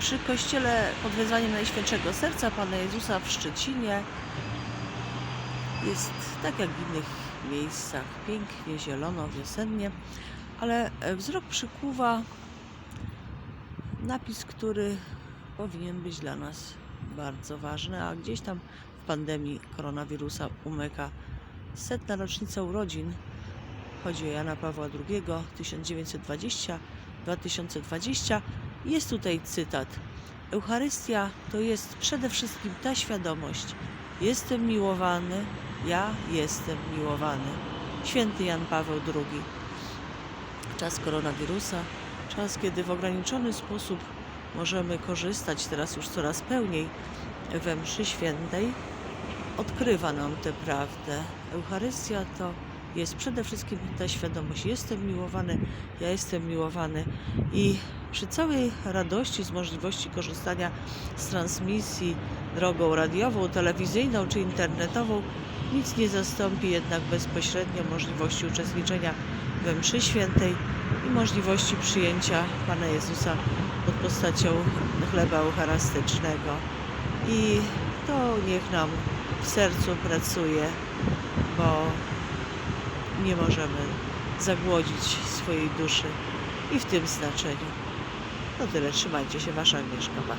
przy kościele pod wezwaniem Najświętszego Serca Pana Jezusa w Szczecinie. Jest tak jak w innych miejscach, pięknie, zielono, wiosennie, ale wzrok przykuwa napis, który powinien być dla nas bardzo ważny, a gdzieś tam w pandemii koronawirusa umyka setna rocznica urodzin. Chodzi o Jana Pawła II 1920-2020. Jest tutaj cytat. Eucharystia to jest przede wszystkim ta świadomość. Jestem miłowany, ja jestem miłowany. Święty Jan Paweł II. Czas koronawirusa, czas, kiedy w ograniczony sposób możemy korzystać teraz już coraz pełniej we mszy świętej, odkrywa nam tę prawdę. Eucharystia to jest przede wszystkim ta świadomość. Jestem miłowany, ja jestem miłowany. I przy całej radości z możliwości korzystania z transmisji drogą radiową, telewizyjną czy internetową, nic nie zastąpi jednak bezpośrednio możliwości uczestniczenia we mszy świętej i możliwości przyjęcia Pana Jezusa pod postacią chleba eucharystycznego. I to niech nam w sercu pracuje, bo nie możemy zagłodzić swojej duszy i w tym znaczeniu. To tyle, trzymajcie się, Wasza Agnieszka. Pa.